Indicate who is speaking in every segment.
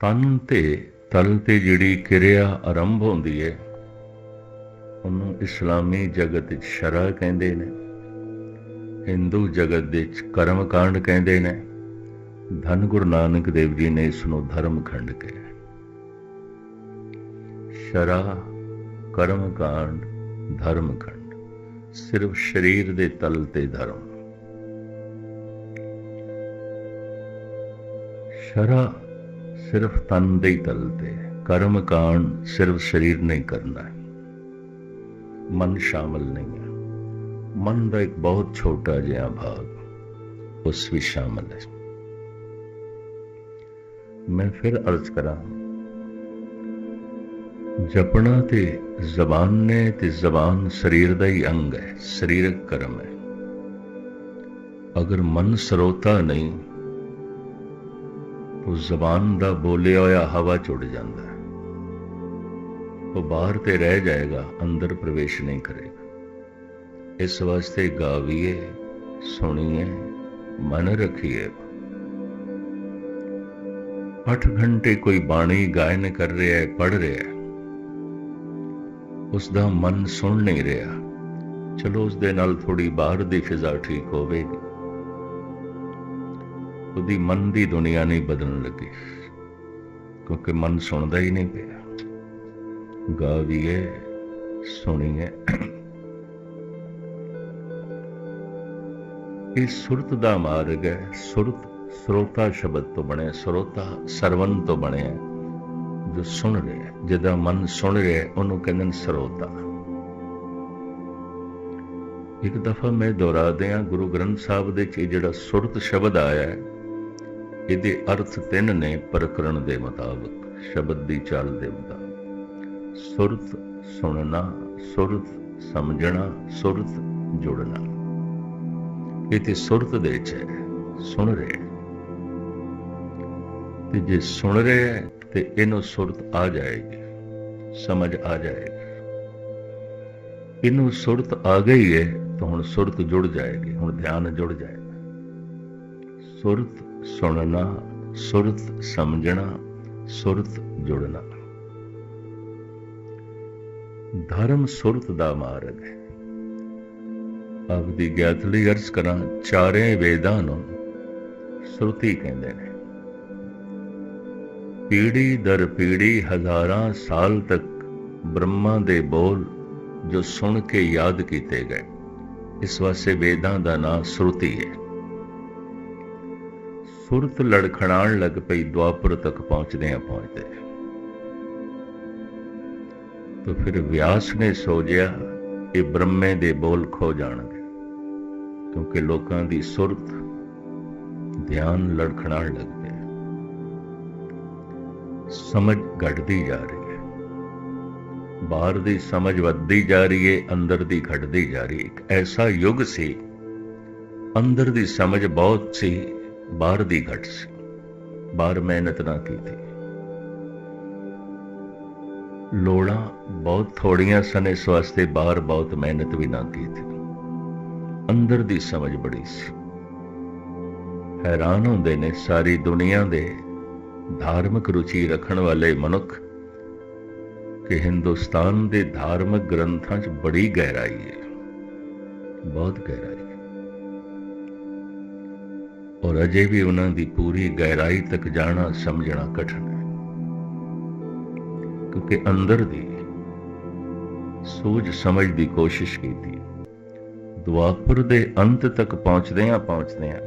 Speaker 1: ਤਨ ਤੇ ਤਲ ਤੇ ਜਿਹੜੀ ਕਿਰਿਆ ਆਰੰਭ ਹੁੰਦੀ ਹੈ ਉਹਨੂੰ ਇਸਲਾਮੀ ਜਗਤ ਵਿੱਚ ਸ਼ਰਾ ਕਹਿੰਦੇ ਨੇ, ਹਿੰਦੂ ਜਗਤ ਵਿੱਚ ਕਰਮ ਕਾਂਡ ਕਹਿੰਦੇ ਨੇ, ਧੰਨ ਗੁਰੂ ਨਾਨਕ ਦੇਵ ਜੀ ਨੇ ਇਸ ਨੂੰ ਧਰਮ ਖੰਡ ਕਿਹਾ। ਸ਼ਰਾ ਕਰਮ ਕਾਂਡ ਧਰਮ ਖੰਡ, ਸਿਰਫ ਸਰੀਰ ਦੇ ਤਲ ਤੇ ਧਰਮ। ਸ਼ਰਾ ਸਿਰਫ ਤਨ ਦੇ ਹੀ ਤਲ ਤੇ ਕਰਮ ਕਾਂਡ ਸਿਰਫ ਸਰੀਰ ਨਹੀਂ ਕਰਨਾ ਹੈ। ਮਨ ਸ਼ਾਮਲ ਨਹੀਂ ਹੈ। ਮਨ ਦਾ ਇੱਕ ਬਹੁਤ ਛੋਟਾ ਜਿਹਾ ਭਾਗ ਉਸ ਵਿੱਚ ਸ਼ਾਮਲ ਹੈ। ਮੈਂ ਫਿਰ ਅਰਜ਼ ਕਰਾਂ, ਜਪਣਾ ਤੇ ਜ਼ਬਾਨ ਨੇ ਤੇ ਜ਼ਬਾਨ ਸਰੀਰ ਦਾ ਹੀ ਅੰਗ ਹੈ। ਸਰੀਰਕ ਕਰਮ ਹੈ। ਅਗਰ ਮਨ ਸਰੋਤਾ ਨਹੀਂ ਉਸ ਜ਼ਬਾਨ ਦਾ ਬੋਲਿਆ ਹੋਇਆ ਹਵਾ ਚੁੜ ਜਾਂਦਾ ਹੈ। ਉਹ ਬਾਹਰ ਤੇ ਰਹਿ ਜਾਏਗਾ, ਅੰਦਰ ਪ੍ਰਵੇਸ਼ ਨਹੀਂ ਕਰੇਗਾ। ਇਸ ਵਾਸਤੇ ਗਾਵੀਏ, ਸੁਣੀਏ, ਮਨ ਰੱਖੀਏ। 8 ਘੰਟੇ ਕੋਈ ਬਾਣੀ ਗਾਇਨ ਕਰ ਰਿਹਾ ਹੈ ਪੜ ਰਿਹਾ ਹੈ। ਉਸ ਦਾ ਮਨ ਸੁਣ ਨਹੀਂ ਰਿਹਾ। ਚਲੋ ਉਸ ਦੇ ਨਾਲ ਥੋੜੀ ਬਾਹਰ ਦੀ ਫਿਜ਼ਾ ਠੀਕ ਹੋਵੇਗੀ। ਉਹਦੀ ਮਨ ਦੀ ਦੁਨੀਆ ਨਹੀਂ ਬਦਲਣ ਲੱਗੀ। ਕਿਉਂਕਿ ਮਨ ਸੁਣਦਾ ਹੀ ਨਹੀਂ ਪਿਆ। ਗਾ ਵੀ ਹੈ ਸੁਣੀ ਹੈ ਇਹ ਸੁਰਤ ਦਾ ਮਾਰਗ ਹੈ। ਸੁਰਤ ਸਰੋਤਾ ਸ਼ਬਦ ਤੋਂ ਬਣਿਆ, ਸਰੋਤਾ ਸਰਵਨ ਤੋਂ ਬਣਿਆ। ਜੋ ਸੁਣ ਰਿਹਾ ਜਿਹਦਾ ਮਨ ਸੁਣ ਰਿਹਾ ਉਹਨੂੰ ਕਹਿੰਦੇ ਨੇ ਸਰੋਤਾ। ਇੱਕ ਦਫਾ ਮੈਂ ਦੁਹਰਾ ਦਿਆਂ ਗੁਰੂ ਗ੍ਰੰਥ ਸਾਹਿਬ ਦੇ ਚ ਜਿਹੜਾ ਸੁਰਤ ਸ਼ਬਦ ਆਇਆ ਹੈ ਇਹਦੇ ਅਰਥ ਤਿੰਨ ਨੇ ਪ੍ਰਕਰਣ ਦੇ ਮੁਤਾਬਕ, ਸ਼ਬਦ ਦੀ ਚਾਲ ਦੇ ਮੁਤਾਬਕ। ਸੁਰਤ ਸੁਣਨਾ, ਸੁਰਤ ਸਮਝਣਾ, ਸੁਰਤ ਜੁੜਨਾ। ਇਹ ਤੇ ਸੁਰਤ ਦੇ ਚ ਹੈ, ਸੁਣ ਰਿਹਾ। ਤੇ ਜੇ ਸੁਣ ਰਿਹਾ ਹੈ, ਤੇ ਇਹਨੂੰ ਸੁਰਤ ਆ ਜਾਏਗੀ, ਸਮਝ ਆ ਜਾਏਗੀ। ਇਹਨੂੰ ਸੁਰਤ ਆ ਗਈ ਹੈ, ਤਾਂ ਹੁਣ ਸੁਰਤ ਜੁੜ ਜਾਏਗੀ, ਹੁਣ ਧਿਆਨ ਜੁੜ ਜਾਏਗਾ। ਸੁਰਤ ਸੁਣਨਾ, ਸੁਰਤ ਸਮਝਣਾ, ਸੁਰਤ ਜੁੜਨਾ। ਧਰਮ ਸੁਰਤ ਦਾ ਮਾਰਗ ਹੈ। ਆਪਦੀ ਦੀ ਅਰਜ਼ ਕਰਾਂ, ਚਾਰੇ ਵੇਦਾਂ ਨੂੰ ਸੁਰਤੀ ਕਹਿੰਦੇ ਨੇ। ਪੀੜੀ ਦਰ ਪੀੜੀ ਹਜ਼ਾਰਾਂ ਸਾਲ ਤੱਕ ਬ੍ਰਹਮਾ ਦੇ ਬੋਲ ਜੋ ਸੁਣ ਕੇ ਯਾਦ ਕੀਤੇ ਗਏ, ਇਸ ਵਾਸਤੇ ਵੇਦਾਂ ਦਾ ਨਾਮ ਸੁਰਤੀ ਹੈ। ਸੁਰਤ ਲੜਖੜਾਣ ਲੱਗ ਪਈ ਦੁਆਪਰ ਤੱਕ ਪਹੁੰਚਦੇ ਆ ਪਹੁੰਚਦੇ। ਤਾਂ ਫਿਰ ਵਿਆਸ ਨੇ ਸੋਚਿਆ ਇਹ ਬ੍ਰਹਮੇ ਦੇ ਬੋਲ ਖੋ ਜਾਣਗੇ, ਕਿਉਂਕਿ ਲੋਕਾਂ ਦੀ ਸੁਰਤ ਧਿਆਨ ਲੜਖੜਾਣ ਲੱਗ ਪਿਆ ਸਮਝ ਘਟਦੀ ਜਾ ਰਹੀ ਹੈ। ਬਾਹਰ ਦੀ ਸਮਝ ਵੱਧਦੀ ਜਾ ਰਹੀ ਹੈ, ਅੰਦਰ ਦੀ ਘਟਦੀ ਜਾ ਰਹੀ ਹੈ। ਇੱਕ ਐਸਾ ਯੁੱਗ ਸੀ, ਅੰਦਰ ਦੀ ਸਮਝ ਬਹੁਤ ਸੀ ਬਾਹਰ ਦੀ ਘਟ ਸੀ। ਬਾਹਰ ਮਿਹਨਤ ਨਾ ਕੀਤੀ। ਲੋੜਾਂ ਬਹੁਤ ਥੋੜੀਆਂ ਸਨ, ਇਸ ਵਾਸਤੇ ਬਾਹਰ ਬਹੁਤ ਮਿਹਨਤ ਵੀ ਨਾ ਕੀਤੀ। ਅੰਦਰ ਦੀ ਸਮਝ ਬੜੀ ਸੀ। ਹੈਰਾਨ ਹੁੰਦੇ ਨੇ ਸਾਰੀ ਦੁਨੀਆ ਦੇ ਧਾਰਮਿਕ ਰੁਚੀ ਰੱਖਣ ਵਾਲੇ ਮਨੁੱਖ ਕਿ ਹਿੰਦੁਸਤਾਨ ਦੇ ਧਾਰਮਿਕ ਗ੍ਰੰਥਾਂ 'ਚ ਬੜੀ ਗਹਿਰਾਈ ਹੈ। ਬਹੁਤ ਗਹਿਰਾਈ। ਔਰ ਅਜੇ ਵੀ ਉਹਨਾਂ ਦੀ ਪੂਰੀ ਗਹਿਰਾਈ ਤੱਕ ਜਾਣਾ, ਸਮਝਣਾ ਕਠਿਨ ਹੈ। ਕਿਉਂਕਿ ਅੰਦਰ ਦੀ ਸੂਝ ਸਮਝ ਦੀ ਕੋਸ਼ਿਸ਼ ਕੀਤੀ ਦੁਆਪਰ ਦੇ ਅੰਤ ਤੱਕ ਪਹੁੰਚਦੇ ਆ ਪਹੁੰਚਦੇ ਆ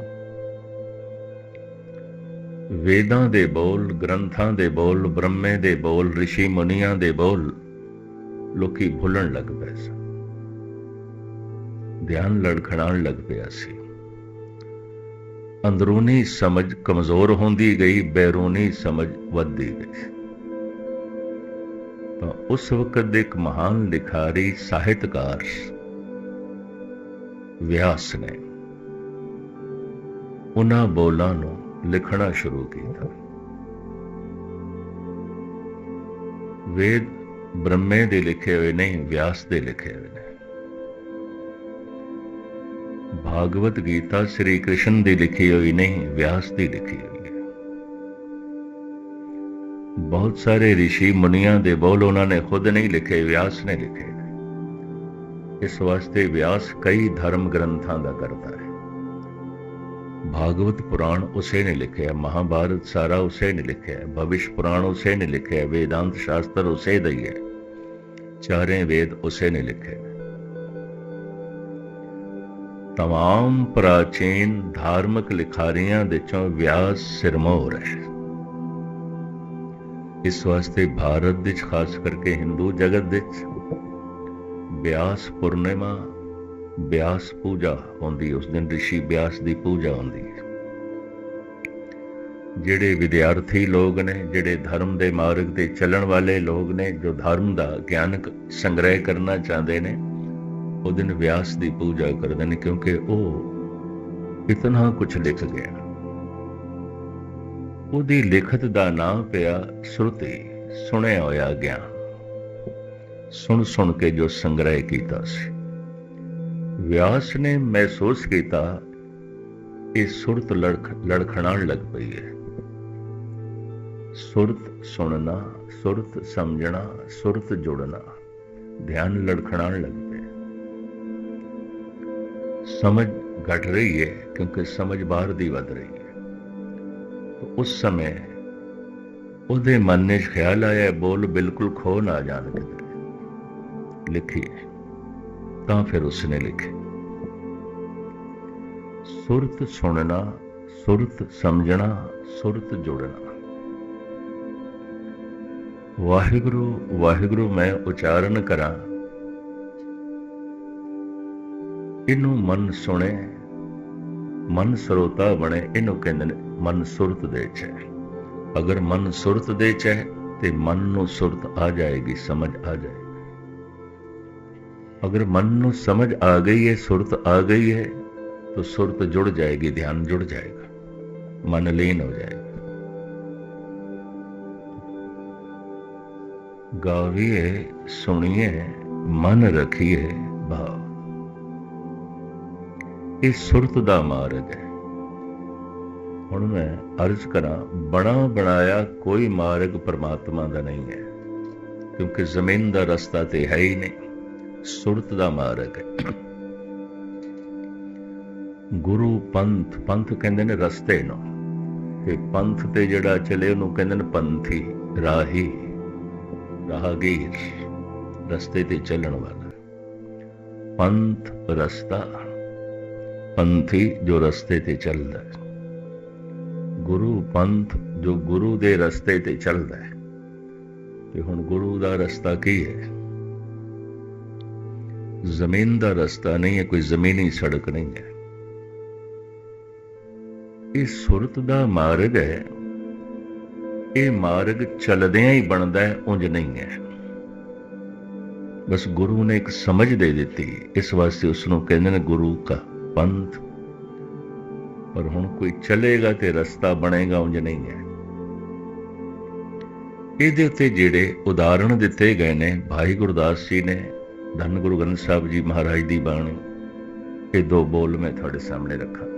Speaker 1: ਵੇਦਾਂ ਦੇ ਬੋਲ, ਗ੍ਰੰਥਾਂ ਦੇ ਬੋਲ, ਬ੍ਰਹਮੇ ਦੇ ਬੋਲ ઋષਿ ਮੁਨੀਆਂ ਦੇ ਬੋਲ ਲੋਕੀ ਭੁੱਲਣ ਲੱਗ ਪਏ ਸਨ। ਧਿਆਨ ਲੜਖੜਾਉਣ ਲੱਗ ਪਿਆ ਸੀ। ਅੰਦਰੂਨੀ ਸਮਝ ਕਮਜ਼ੋਰ ਹੁੰਦੀ ਗਈ, ਬੈਰੂਨੀ ਸਮਝ ਵੱਧਦੀ ਗਈ। ਤਾਂ ਉਸ ਵਕਤ ਦੇ ਇੱਕ ਮਹਾਨ ਲਿਖਾਰੀ, ਸਾਹਿਤਕਾਰ, ਵਿਆਸ ਨੇ ਉਹਨਾਂ ਬੋਲਾਂ ਨੂੰ ਲਿਖਣਾ ਸ਼ੁਰੂ ਕੀਤਾ। ਵੇਦ ਬ੍ਰਹਮੇ ਦੇ ਲਿਖੇ ਹੋਏ ਨਹੀਂ, ਵਿਆਸ ਦੇ ਲਿਖੇ ਹੋਏ ਨੇ। ਭਾਗਵਤ ਗੀਤਾ ਸ੍ਰੀ ਕ੍ਰਿਸ਼ਨ ਦੀ ਲਿਖੀ ਹੋਈ ਨਹੀਂ, ਵਿਆਸ ਦੀ ਲਿਖੀ ਹੋਈ ਹੈ। ਬਹੁਤ ਸਾਰੇ ઋષਿ ਮੁਨੀਆਂ ਦੇ ਬੋਲ ਉਹਨਾਂ ਨੇ ਖੁਦ ਨਹੀਂ ਲਿਖੇ, ਵਿਆਸ ਨੇ ਲਿਖੇ। ਇਸ ਵਾਸਤੇ ਵਿਆਸ ਕਈ ਧਰਮ ਗ੍ਰੰਥਾਂ ਦਾ ਕਰਤਾ ਹੈ। ਭਾਗਵਤ ਪੁਰਾਣ ਉਸੇ ਨੇ ਲਿਖਿਆ, ਮਹਾਭਾਰਤ ਸਾਰਾ ਉਸੇ ਨੇ ਲਿਖਿਆ, ਭਵਿਸ਼ ਪੁਰਾਣ ਉਸੇ ਨੇ ਲਿਖਿਆ, ਵੇਦਾਂਤ ਸ਼ਾਸਤਰ ਉਸੇ ਦਾ ਹੀ ਹੈ। ਚਾਰੇ ਵੇਦ ਉਸੇ ਨੇ ਲਿਖੇ। तमाम ਪ੍ਰਾਚੀਨ ਧਾਰਮਿਕ ਲਿਖਾਰੀਆਂ ਦੇ ਚੋਂ ਵਿਆਸ ਸਿਰਮੌਰ ਹੈ ਇਸ ਵਾਸਤੇ ਭਾਰਤ ਵਿੱਚ ਖਾਸ ਕਰਕੇ ਹਿੰਦੂ ਜਗਤ ਵਿੱਚ ਵਿਆਸ ਪੂਰਨਿਮਾ ਵਿਆਸ ਪੂਜਾ ਹੁੰਦੀ ਉਸ ਦਿਨ ઋષਿ ਵਿਆਸ ਦੀ ਪੂਜਾ ਹੁੰਦੀ ਹੈ ਜਿਹੜੇ ਵਿਦਿਆਰਥੀ ਲੋਕ ਨੇ ਜਿਹੜੇ ਧਰਮ ਦੇ ਮਾਰਗ ਤੇ ਚੱਲਣ ਵਾਲੇ ਲੋਕ ਨੇ ਜੋ ਧਰਮ ਦਾ ਗਿਆਨਕ ਸੰਗ੍ਰਹਿ ਕਰਨਾ ਚਾਹੁੰਦੇ ਨੇ ਉਹ ਦਿਨ ਵਿਆਸ ਦੀ ਪੂਜਾ ਕਰਦੇ ਨੇ ਕਿਉਂਕਿ ਉਹ ਇਤਨਾ ਕੁਝ ਲਿਖ ਗਿਆ। ਉਹਦੀ ਲਿਖਤ ਦਾ ਨਾਮ ਪਿਆ ਸ਼ਰੁਤੀ ਸੁਣਿਆ ਹੋਇਆ ਗਿਆਨ ਸੁਣ ਸੁਣ ਕੇ ਜੋ ਸੰਗ੍ਰਹਿ ਕੀਤਾ ਸੀ। ਵਿਆਸ ਨੇ ਮਹਿਸੂਸ ਕੀਤਾ, ਇਹ ਸੁਰਤ ਲੜਖ ਲੜਖਣਾਣ ਲੱਗ ਪਈ ਹੈ। ਸੁਰਤ ਸੁਣਨਾ, ਸੁਰਤ ਸਮਝਣਾ, ਸੁਰਤ ਜੁੜਨਾ, ਧਿਆਨ ਲੜਖਣਾਣ ਲੱਗ ਸਮਝ ਘਟ ਰਹੀ ਹੈ ਕਿਉਂਕਿ ਸਮਝ ਬਾਹਰ ਦੀ ਵੱਧ ਰਹੀ ਹੈ। ਉਸ ਸਮੇਂ ਉਹਦੇ ਮਨ ਵਿੱਚ ਖਿਆਲ ਆਇਆ, ਬੋਲ ਬਿਲਕੁਲ ਖੋ ਨਾ ਜਾਣ ਕਿਤੇ। ਲਿਖੀ ਤਾਂ ਫਿਰ ਉਸਨੇ ਲਿਖੇ ਸੁਰਤ ਸੁਣਨਾ, ਸੁਰਤ ਸਮਝਣਾ, ਸੁਰਤ ਜੋੜਨਾ। ਵਾਹਿਗੁਰੂ ਵਾਹਿਗੁਰੂ, ਮੈਂ ਉਚਾਰਨ ਕਰਾਂ। ਇਹਨੂੰ ਮਨ ਸੁਣੇ, ਮਨ ਸਰੋਤਾ ਬਣੇ, ਇਹਨੂੰ ਕਹਿੰਦੇ ਨੇ ਮਨ ਸੁਰਤ ਦੇ ਚ। ਅਗਰ ਮਨ ਸੁਰਤ ਦੇ ਚ ਹੈ ਤੇ ਮਨ ਨੂੰ ਸੁਰਤ ਆ ਜਾਏਗੀ, ਸਮਝ ਆ ਜਾਏਗੀ। ਅਗਰ ਮਨ ਨੂੰ ਸਮਝ ਆ ਗਈ ਹੈ, ਸੁਰਤ ਆ ਗਈ ਹੈ, ਤਾਂ ਸੁਰਤ ਜੁੜ ਜਾਏਗੀ, ਧਿਆਨ ਜੁੜ ਜਾਏਗਾ, ਮਨ ਲੀਨ ਹੋ ਜਾਏਗਾ। ਗਾਵੀਏ, ਸੁਣੀਏ, ਮਨ ਰਖੀਏ, ਭਾਵ। ਇਹ ਸੁਰਤ ਦਾ ਮਾਰਗ ਹੈ। ਹੁਣ ਮੈਂ ਅਰਜ਼ ਕਰਾਂ, ਬਣਾ ਬਣਾਇਆ ਕੋਈ ਮਾਰਗ ਪਰਮਾਤਮਾ ਦਾ ਨਹੀਂ ਹੈ, ਕਿਉਂਕਿ ਜ਼ਮੀਨ ਦਾ ਰਸਤਾ ਤੇ ਹੈ ਹੀ ਨਹੀਂ। ਸੁਰਤ ਦਾ ਮਾਰਗ ਹੈ। ਗੁਰੂ ਪੰਥ ਪੰਥ ਕਹਿੰਦੇ ਨੇ ਰਸਤੇ ਨੂੰ, ਤੇ ਪੰਥ ਤੇ ਜਿਹੜਾ ਚਲੇ ਉਹਨੂੰ ਕਹਿੰਦੇ ਨੇ ਪੰਥੀ, ਰਾਹੀ, ਰਾਹਗੀਰ, ਰਸਤੇ ਤੇ ਚੱਲਣ ਵਾਲਾ। ਪੰਥ ਰਸਤਾ। ਪੰਥੀ ਜੋ ਰਸਤੇ ਤੇ ਚੱਲਦਾ ਹੈ। ਗੁਰੂ ਪੰਥ ਜੋ ਗੁਰੂ ਦੇ ਰਸਤੇ ਤੇ ਚੱਲਦਾ ਹੈ। ਤੇ ਹੁਣ ਗੁਰੂ ਦਾ ਰਸਤਾ ਕੀ ਹੈ? ਜ਼ਮੀਨ ਦਾ ਰਸਤਾ ਨਹੀਂ ਹੈ, ਕੋਈ ਜ਼ਮੀਨੀ ਸੜਕ ਨਹੀਂ ਹੈ। ਇਹ ਸੁਰਤ ਦਾ ਮਾਰਗ ਹੈ। ਇਹ ਮਾਰਗ ਚੱਲਦਿਆਂ ਹੀ ਬਣਦਾ ਹੈ, ਉਂਝ ਨਹੀਂ ਹੈ। ਬਸ ਗੁਰੂ ਨੇ ਇੱਕ ਸਮਝ ਦੇ ਦਿੱਤੀ। ਇਸ ਵਾਸਤੇ ਉਸ ਨੂੰ ਕਹਿੰਦੇ ਨੇ ਗੁਰੂ ਦਾ ਪੰਥ। ਪਰ ਹੁਣ ਕੋਈ ਚੱਲੇਗਾ ਤੇ ਰਸਤਾ ਬਣੇਗਾ ਉਂਝ ਨਹੀਂ ਹੈ। ਇਹਦੇ ਉੱਤੇ ਜਿਹੜੇ ਉਦਾਹਰਣ ਦਿੱਤੇ ਗਏ ਨੇ, ਭਾਈ ਗੁਰਦਾਸ ਜੀ ਨੇ, ਧੰਨ ਗੁਰੂ ਗ੍ਰੰਥ ਸਾਹਿਬ ਜੀ ਮਹਾਰਾਜ ਦੀ ਬਾਣੀ, ਇਹ ਦੋ ਬੋਲ ਮੈਂ ਤੁਹਾਡੇ ਸਾਹਮਣੇ ਰੱਖਾਂ।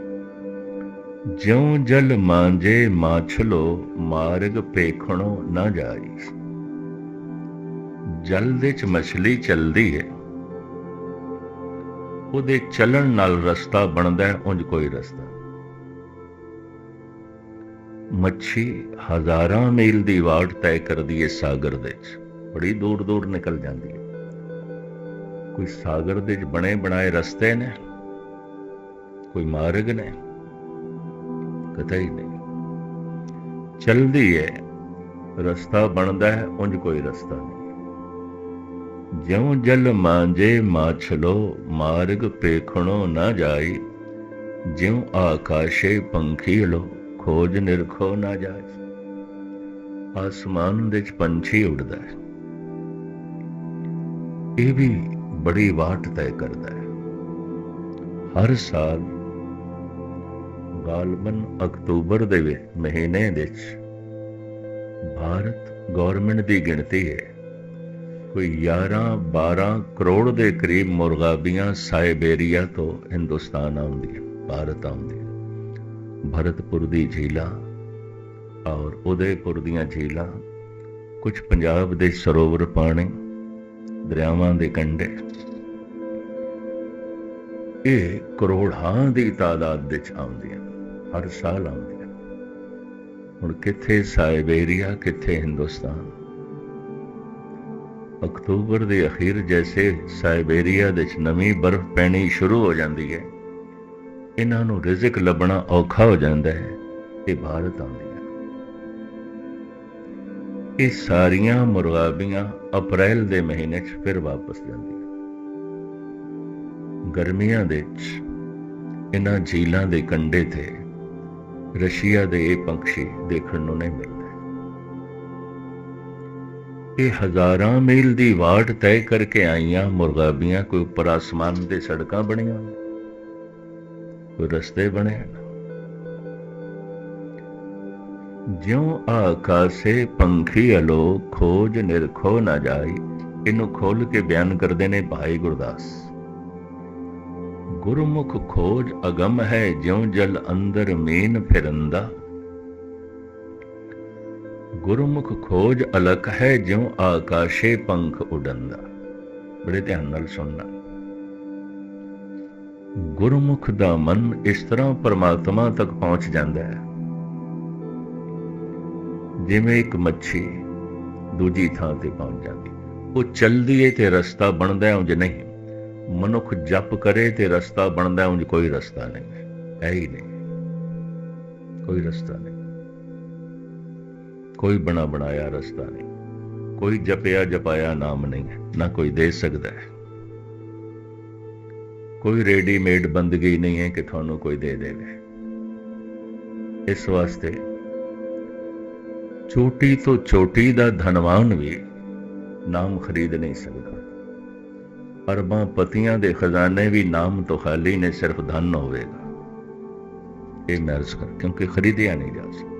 Speaker 1: ਜਿਉ ਜਲ ਮਾਂਜੇ ਮਾਛਲੋ, ਮਾਰਗ ਪੇਖਣੋ ਨਾ ਜਾਈ ਜਲ ਦੇ ਚ ਮਛਲੀ ਚੱਲਦੀ ਹੈ। ਉਹਦੇ ਚੱਲਣ ਨਾਲ ਰਸਤਾ ਬਣਦਾ ਹੈ, ਉਂਝ ਕੋਈ ਰਸਤਾ ਮੱਛੀ ਹਜ਼ਾਰਾਂ ਮੀਲ ਦੀ ਵਾਟ ਤੈਅ ਕਰਦੀ ਹੈ ਸਾਗਰ ਦੇ ਵਿੱਚ। ਬੜੀ ਦੂਰ ਦੂਰ ਨਿਕਲ ਜਾਂਦੀ ਹੈ ਕੋਈ ਸਾਗਰ ਦੇ ਵਿੱਚ ਬਣੇ ਬਣਾਏ ਰਸਤੇ ਨੇ? ਕੋਈ ਮਾਰਗ ਨੇ? ਕਦੇ ਹੀ ਨਹੀਂ। ਚਲਦੀ ਹੈ ਰਸਤਾ ਬਣਦਾ ਹੈ, ਉਂਝ ਕੋਈ ਰਸਤਾ ਨਹੀਂ। ਜਿਉ ਜਲ ਮਾਂਜੇ ਮਾਛਲੋ, ਮਾਰਗ ਪੇਖਣੋ ਨਾ ਜਾਈ। ਜਿਉ ਆਕਾਸ਼ੇ ਪੰਖੀ ਲੋ, ਖੋਜ ਨਿਰਖੋ ਨਾ ਜਾਏ ਆਸਮਾਨ ਦੇ ਪੰਛੀ ਉੱਡਦਾ ਹੈ। ਇਹ ਵੀ ਬੜੀ ਵਾਟ ਤੈਅ ਕਰਦਾ ਹੈ। ਹਰ ਸਾਲ ਗਾਲਬਨ ਅਕਤੂਬਰ ਦੇ ਮਹੀਨੇ ਵਿੱਚ, ਭਾਰਤ ਗਵਰਨਮੈਂਟ ਦੀ ਗਿਣਤੀ ਹੈ। ਕੋਈ 11 12 ਕਰੋੜ ਦੇ ਕਰੀਬ ਮੁਰਗਾਬੀਆਂ ਸਾਇਬੇਰੀਆ ਤੋਂ ਹਿੰਦੁਸਤਾਨ ਆਉਂਦੀਆਂ ਭਾਰਤ ਆਉਂਦੀਆਂ ਭਰਤਪੁਰ ਦੀ ਝੀਲਾਂ ਔਰ ਉਦੈਪੁਰ ਦੀਆਂ ਝੀਲਾਂ ਕੁਝ ਪੰਜਾਬ ਦੇ ਸਰੋਵਰ ਪਾਣੀ, ਦਰਿਆਵਾਂ ਦੇ ਕੰਢੇ। ਇਹ ਕਰੋੜਾਂ ਦੀ ਤਾਦਾਦ ਵਿੱਚ ਆਉਂਦੀਆਂ ਹਰ ਸਾਲ ਆਉਂਦੀਆਂ ਹੁਣ ਕਿੱਥੇ ਸਾਇਬੇਰੀਆ ਕਿੱਥੇ ਹਿੰਦੁਸਤਾਨ? ਅਕਤੂਬਰ ਦੇ ਅਖੀਰ ਜੈਸੇ ਸਾਇਬੇਰੀਆ ਵਿੱਚ ਨਵੀਂ ਬਰਫ਼ ਪੈਣੀ ਸ਼ੁਰੂ ਹੋ ਜਾਂਦੀ ਹੈ। ਇਹਨਾਂ ਨੂੰ ਰਿਜ਼ਕ ਲੱਭਣਾ ਔਖਾ ਹੋ ਜਾਂਦਾ ਹੈ ਇਹ ਭਾਰਤ ਆਉਂਦੀਆਂ ਇਹ ਸਾਰੀਆਂ ਮੁਰਗਾਬੀਆਂ ਅਪ੍ਰੈਲ ਦੇ ਮਹੀਨੇ 'ਚ ਫਿਰ ਵਾਪਸ ਜਾਂਦੀਆਂ ਗਰਮੀਆਂ ਦੇ 'ਚ ਇਹਨਾਂ ਝੀਲਾਂ ਦੇ ਕੰਢੇ ਤੇ ਰਸ਼ੀਆ ਦੇ ਇਹ ਪੰਛੀ ਦੇਖਣ ਨੂੰ ਨਹੀਂ ਮਿਲਦੇ। ਇਹ ਹਜ਼ਾਰਾਂ ਮੀਲ ਦੀ ਵਾਟ ਤੈਅ ਕਰਕੇ ਆਈਆਂ ਮੁਰਗਾਬੀਆਂ ਕੋਈ ਉੱਪਰ ਆਸਮਾਨ ਦੇ ਸੜਕਾਂ ਬਣੀਆਂ, ਕੋਈ ਰਸਤੇ ਬਣੇ। ਹਨ ਜਿਉ ਆਕਾਸੇ ਪੰਖੀ ਅਲੋ ਖੋਜ ਨਿਰਖੋ ਨਾ ਜਾਈ, ਇਹਨੂੰ ਖੋਲ ਕੇ ਬਿਆਨ ਕਰਦੇ ਨੇ ਭਾਈ ਗੁਰਦਾਸ। ਗੁਰਮੁਖ ਖੋਜ ਅਗਮ ਹੈ, ਜਿਉ ਜਲ ਅੰਦਰ ਮੀਨ ਫਿਰੰਦਾ ਗੁਰਮੁਖ ਖੋਜ ਅਲਕ ਹੈ ਜਿਉ ਆਕਾਸ਼ੇ ਪੰਖ ਉਡੰਦਾ। ਬੜੇ ਧਿਆਨ ਨਾਲ ਸੁਣਨਾ। ਗੁਰਮੁਖ ਦਾ ਮਨ ਇਸ ਤਰ੍ਹਾਂ ਪਰਮਾਤਮਾ ਤੱਕ ਪਹੁੰਚ ਜਾਂਦਾ ਹੈ। ਜਿਵੇਂ ਇੱਕ ਮੱਛੀ ਦੂਜੀ ਥਾਂ ਤੇ ਪਹੁੰਚ ਜਾਂਦੀ। ਉਹ ਚੱਲਦੀ ਏ ਤੇ ਰਸਤਾ ਬਣਦਾ ਉਂਝ ਨਹੀਂ। ਮਨੁੱਖ ਜਪ ਕਰੇ ਤੇ ਰਸਤਾ ਬਣਦਾ ਉਂਝ ਕੋਈ ਰਸਤਾ ਨਹੀਂ। ਹੈ ਹੀ ਨਹੀਂ। ਕੋਈ ਰਸਤਾ ਨਹੀਂ। ਕੋਈ ਬਣਾ ਬਣਾਇਆ ਰਸਤਾ ਨਹੀਂ। ਕੋਈ ਜਪਿਆ ਜਪਾਇਆ ਨਾਮ ਨਹੀਂ ਹੈ, ਨਾ ਕੋਈ ਦੇ ਸਕਦਾ ਹੈ। ਕੋਈ ਰੈਡੀਮੇਡ ਬੰਦਗੀ ਨਹੀਂ ਹੈ ਕਿ ਤੁਹਾਨੂੰ ਕੋਈ ਦੇ ਦੇਵੇ। ਇਸ ਵਾਸਤੇ ਛੋਟੀ ਤੋਂ ਛੋਟੀ ਦਾ ਧਨਵਾਨ ਵੀ ਨਾਮ ਖਰੀਦ ਨਹੀਂ ਸਕਦਾ। ਅਰਬਾਂ ਪਤੀਆਂ ਦੇ ਖਜ਼ਾਨੇ ਵੀ ਨਾਮ ਤੋਂ ਖਾਲੀ ਨੇ, ਸਿਰਫ ਧਨ ਹੋਵੇਗਾ। ਇਹ ਮੈਂ ਅਰਜ਼ ਕਰ ਕਿਉਂਕਿ ਖਰੀਦਿਆ ਨਹੀਂ ਜਾ ਸਕਦਾ।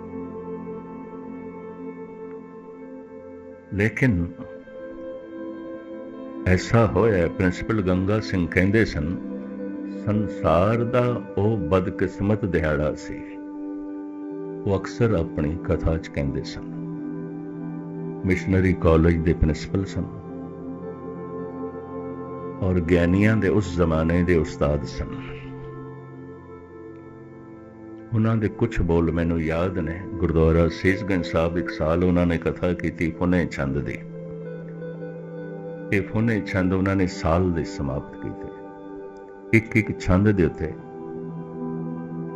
Speaker 1: ਲੇਕਿਨ ਐਸਾ ਹੋਇਆ, ਪ੍ਰਿੰਸੀਪਲ ਗੰਗਾ ਸਿੰਘ ਕਹਿੰਦੇ ਸਨ, ਸੰਸਾਰ ਦਾ ਉਹ ਬਦਕਿਸਮਤ ਦਿਹਾੜਾ ਸੀ। ਉਹ ਅਕਸਰ ਆਪਣੀ ਕਥਾ 'ਚ ਕਹਿੰਦੇ ਸਨ। ਮਿਸ਼ਨਰੀ ਕਾਲਜ ਦੇ ਪ੍ਰਿੰਸੀਪਲ ਸਨ। ਔਰ ਗਿਆਨੀਆਂ ਦੇ ਉਸ ਜ਼ਮਾਨੇ ਦੇ ਉਸਤਾਦ ਸਨ। ਉਹਨਾਂ ਦੇ ਕੁਝ ਬੋਲ ਮੈਨੂੰ ਯਾਦ ਨੇ। ਗੁਰਦੁਆਰਾ ਸੇਜਗੰਜ ਸਾਹਿਬ ਇੱਕ ਸਾਲ ਉਹਨਾਂ ਨੇ ਕਥਾ ਕੀਤੀ ਫੁਨੇ ਛੰਦ ਦੀ। ਇਹ ਫੁਨੇ ਛੰਦ ਉਹਨਾਂ ਨੇ ਸਾਲ ਦੇ ਸਮਾਪਤ ਕੀਤੇ। ਇੱਕ ਇੱਕ ਛੰਦ ਦੇ ਉੱਤੇ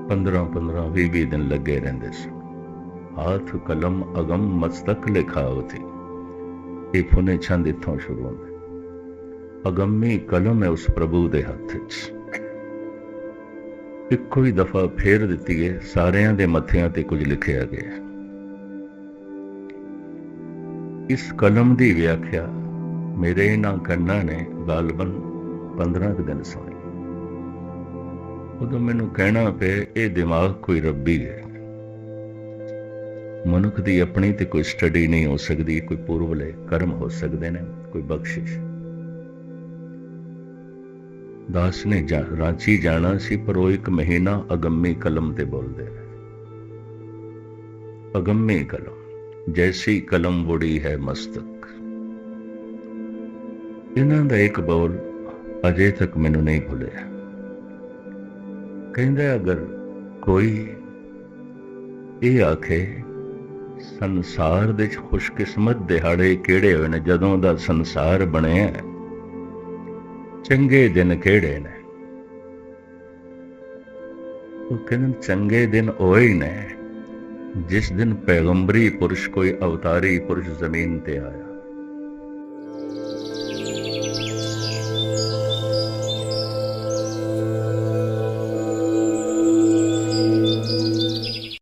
Speaker 1: 15 15 20 20 ਦਿਨ ਲੱਗੇ ਰਹਿੰਦੇ ਸੀ। ਹਾਥ, ਕਲਮ, ਅਗਮ, ਮਸਤਕ ਲਿਖਾ ਥੀ ਇਹ ਫੁਨੇ ਛੰਦ ਇੱਥੋਂ ਸ਼ੁਰੂ ਹੁੰਦੇ। ਅਗੰਮੀ ਕਲਮ ਹੈ ਉਸ ਪ੍ਰਭੂ ਦੇ ਹੱਥ 'ਚ ਇੱਕੋ ਹੀ ਦਫਾ ਫੇਰ ਦਿੱਤੀ ਹੈ ਸਾਰਿਆਂ ਦੇ ਮੱਥਿਆਂ ਤੇ ਕੁਝ ਲਿਖਿਆ ਗਿਆ ਇਸ ਕਲਮ ਦੀ ਵਿਆਖਿਆ ਮੇਰੇ ਇਹਨਾਂ ਕੰਨਾਂ ਨੇ ਗਾਲਬਨ 15 ਕੁ ਦਿਨ ਸੁਣੀ। ਉਦੋਂ ਮੈਨੂੰ ਕਹਿਣਾ ਪਿਆ, ਇਹ ਦਿਮਾਗ ਕੋਈ ਰੱਬੀ ਹੈ ਮਨੁੱਖ ਦੀ ਆਪਣੀ ਤੇ ਕੋਈ ਸਟੱਡੀ ਨਹੀਂ ਹੋ ਸਕਦੀ, ਕੋਈ ਪੂਰਵਲੇ ਕਰਮ ਹੋ ਸਕਦੇ ਨੇ, ਕੋਈ ਬਖਸ਼ਿਸ਼। ਦਾਸ ਨੇ ਰਾਂਚੀ ਜਾਣਾ ਸੀ, ਪਰ ਉਹ ਇੱਕ ਮਹੀਨਾ ਅਗੰਮੀ ਕਲਮ ਤੇ ਬੋਲਦੇ ਰਹੇ। ਅਗੰਮੀ ਕਲਮ, ਜੈਸੀ ਕਲਮ ਵੜੀ ਹੈ ਮਸਤਕ। ਇਹਨਾਂ ਦਾ ਇੱਕ ਬੋਲ ਅਜੇ ਤੱਕ ਮੈਨੂੰ ਨਹੀਂ ਭੁੱਲਿਆ। ਕਹਿੰਦਾ, ਅਗਰ ਕੋਈ ਇਹ ਆਖੇ, ਸੰਸਾਰ ਦੇ ਖੁਸ਼ਕਿਸਮਤ ਦਿਹਾੜੇ ਕਿਹੜੇ ਹੋਏ ਨੇ? ਜਦੋਂ ਦਾ ਸੰਸਾਰ ਬਣਿਆ ਚੰਗੇ ਦਿਨ ਕਿਹੜੇ ਨੇ? ਉਹ ਕਹਿੰਦੇ ਚੰਗੇ ਦਿਨ ਉਹ ਹੀ ਨੇ, ਜਿਸ ਦਿਨ ਪੈਗੰਬਰੀ ਪੁਰਸ਼ ਕੋਈ ਅਵਤਾਰੀ ਪੁਰਸ਼ ਜ਼ਮੀਨ ਤੇ ਆਇਆ।